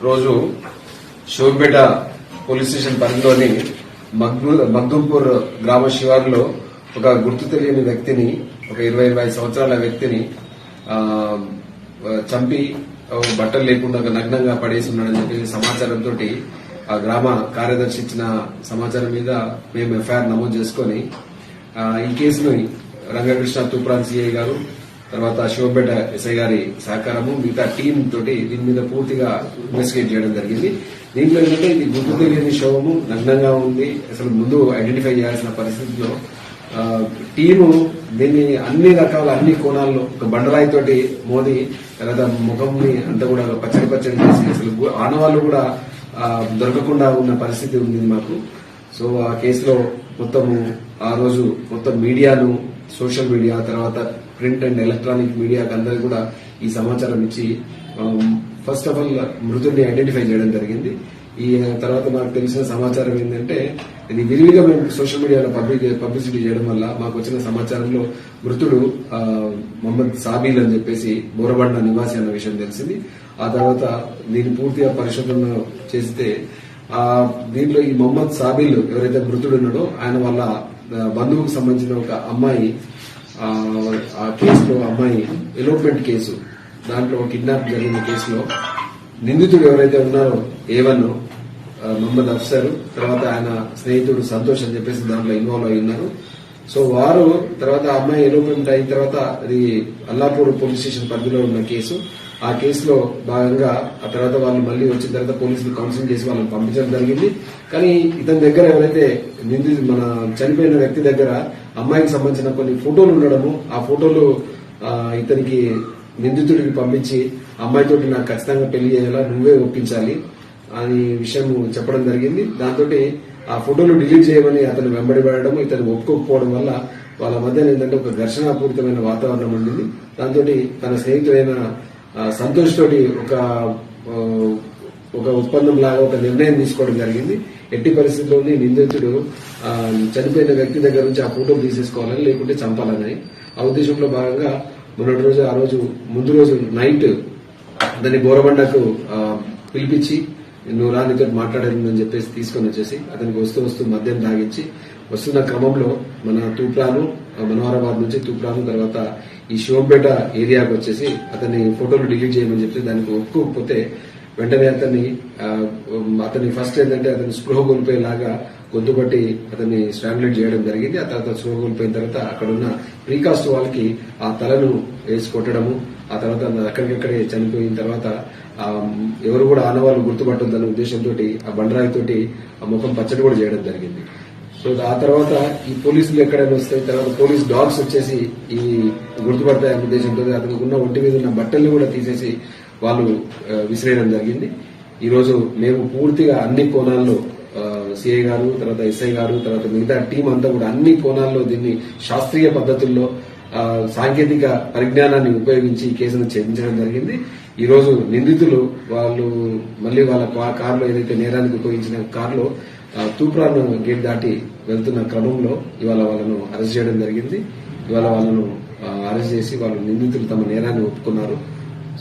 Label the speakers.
Speaker 1: రోజు షోర్పేట police station పరిధిలోని మగ్దూ- గ్రామ శివారులో ఒక గుర్తు తెలియని వ్యక్తిని ఒక ఇరవై ఇరవై సంవత్సరాల వ్యక్తిని చంపి బట్టలు లేకుండా ఒక నగ్నంగా పడేసి ఉన్నాడని చెప్పి సమాచారంతో ఆ గ్రామ కార్యదర్శి ఇచ్చిన సమాచారం మీద మేము ఎఫ్ఐఆర్ నమోదు చేసుకొని ఈ కేసును రంగకృష్ణ తూప్రాన్ సిఐ గారు తర్వాత శివపేట ఎస్ఐ గారి సహకారము మిగతా టీం తోటి దీని మీద పూర్తిగా ఇన్వెస్టిగేట్ చేయడం జరిగింది. దీంట్లో ఏంటంటే ఇది గుర్తు తెలియని శవము నగ్నంగా ఉంది. అసలు ముందు ఐడెంటిఫై చేయాల్సిన పరిస్థితిలో టీము దీన్ని అన్ని రకాల అన్ని కోణాల్లో ఒక బండరాయి తోటి మోది తర్వాత ముఖంని అంతా కూడా పచ్చడి పచ్చడి చేసి అసలు గు- ఆనవాళ్ళు కూడా దొరకకుండా ఉన్న పరిస్థితి ఉంది మాకు. సో ఆ కేసులో మొత్తము ఆ రోజు మొత్తం మీడియాను సోషల్ మీడియా తర్వాత ప్రింట్ అండ్ ఎలక్ట్రానిక్ మీడియాకి అందరికి కూడా ఈ సమాచారం ఇచ్చి ఫస్ట్ ఆఫ్ ఆల్ మృతుడిని ఐడెంటిఫై చేయడం జరిగింది. ఈ తర్వాత మాకు తెలిసిన సమాచారం ఏంటంటే ఇది విరివిగా మేము సోషల్ మీడియాలో పబ్లిక్ పబ్లిసిటీ చేయడం వల్ల మాకు వచ్చిన సమాచారంలో మృతుడు మహమ్మద్ మొహమ్మద్ సాబీల్ అని చెప్పేసి బోరబండ నివాసి అన్న విషయం తెలిసింది. ఆ తర్వాత దీన్ని పూర్తిగా పరిశోధన చేస్తే ఆ దీంట్లో ఈ మొహమ్మద్ సాబీల్ ఎవరైతే మృతుడు ఉన్నాడో ఆయన వల్ల బంధువుకు సంబంధించిన ఒక అమ్మాయి ఆ, కేసులో అమ్మాయి ఎలోప్మెంట్ కేసు దాంట్లో కిడ్నాప్ జరిగిన కేసులో నిందితుడు ఎవరైతే ఉన్నారో ఏవన్ మహమ్మద్ అఫ్సర్ తర్వాత ఆయన స్నేహితుడు సంతోష్ అని చెప్పేసి దాంట్లో ఇన్వాల్వ్ అయి ఉన్నారు. సో వారు తర్వాత అమ్మాయి ఎలోప్మెంట్ అయిన తర్వాత అది అల్లాపూర్ పోలీస్ స్టేషన్ పరిధిలో ఉన్న కేసు. ఆ కేసులో భాగంగా ఆ తర్వాత వాళ్ళు మళ్ళీ వచ్చిన తర్వాత పోలీసులు కౌన్సిలింగ్ చేసి వాళ్ళని పంపించడం జరిగింది. కానీ ఇతని దగ్గర ఎవరైతే నింది మన చనిపోయిన వ్యక్తి దగ్గర అమ్మాయికి సంబంధించిన కొన్ని ఫోటోలు ఉండడము ఆ ఫోటోలు ఇతనికి నిందితుడికి పంపించి అమ్మాయితోటి నాకు ఖచ్చితంగా పెళ్ళి చేయాలా నువ్వే ఒప్పించాలి అని విషయం చెప్పడం జరిగింది. దాంతో ఆ ఫోటోలు డిలీట్ చేయమని అతను వెంబడి పడడం ఇతను ఒప్పుకోకపోవడం వల్ల వాళ్ళ మధ్య ఏంటంటే ఒక ఘర్షణాపూరితమైన వాతావరణం ఉండింది. దాంతో తన స్నేహితుడైన సంతోష్ తోటి ఒక ఒక ఒప్పందం లాగా ఒక నిర్ణయం తీసుకోవడం జరిగింది. ఎట్టి పరిస్థితుల్లోని నిందితుడు చనిపోయిన వ్యక్తి దగ్గర నుంచి ఆ ఫోటోలు తీసేసుకోవాలని లేకుంటే చంపాలని. ఆ ఉద్దేశంలో భాగంగా మొన్నటి రోజు ఆ రోజు ముందు రోజు నైట్ దాన్ని బోరబండకు పిలిపించి నువ్వు రా నీతో చెప్పేసి తీసుకొని వచ్చేసి అతనికి వస్తూ వస్తూ మద్యం తాగించి వస్తున్న క్రమంలో మన తూప్రాను మనోహరాబాద్ నుంచి తూప్రాను తర్వాత ఈ శివంపేట ఏరియాకు వచ్చేసి అతని ఫోటోలు డిలీట్ చేయమని చెప్పి దానికి ఒప్పుకోకపోతే వెంటనే అతన్ని అతని ఫస్ట్ ఏంటంటే అతని స్పృహ కోల్పోయేలాగా గొంతు పట్టి అతన్ని స్ట్రాంగ్లేట్ చేయడం జరిగింది. ఆ తర్వాత స్పృహ కోల్పోయిన తర్వాత అక్కడున్న ప్రీకాస్ట్ వాళ్ళకి ఆ తలను వేసి కొట్టడము ఆ తర్వాత అక్కడికక్కడే చనిపోయిన తర్వాత ఎవరు కూడా ఆనవాళ్ళు గుర్తుపట్టొద్దన్న ఉద్దేశంతో ఆ బండరాయితోటి ఆ ముఖం పచ్చడి కూడా చేయడం జరిగింది. సో ఆ తర్వాత ఈ పోలీసులు ఎక్కడైనా వస్తాయి తర్వాత పోలీస్ డాగ్స్ వచ్చేసి ఈ గుర్తుపడతాయి అనే ఉద్దేశంతో అతనికి ఉన్న ఒంటి మీద ఉన్న బట్టల్ని కూడా తీసేసి వాళ్ళు విసిరేయడం జరిగింది. ఈ రోజు మేము పూర్తిగా అన్ని కోణాల్లో సిఐ గారు తర్వాత ఎస్ఐ గారు తర్వాత మిగతా టీం అంతా కూడా అన్ని కోణాల్లో దీన్ని శాస్త్రీయ పద్ధతుల్లో సాంకేతిక పరిజ్ఞానాన్ని ఉపయోగించి ఈ కేసును ఛేదించడం జరిగింది. ఈ రోజు నిందితులు వాళ్ళు మళ్ళీ వాళ్ళ కారులో ఏదైతే నేరానికి ఉపయోగించిన కారులో తూప్రాన్ గేట్ దాటి వెళ్తున్న క్రమంలో ఇవాళ వాళ్ళను అరెస్ట్ చేయడం జరిగింది. ఇవాళ వాళ్ళను అరెస్ట్ చేసి వాళ్ళు నిందితులు తమ నేరాన్ని ఒప్పుకున్నారు.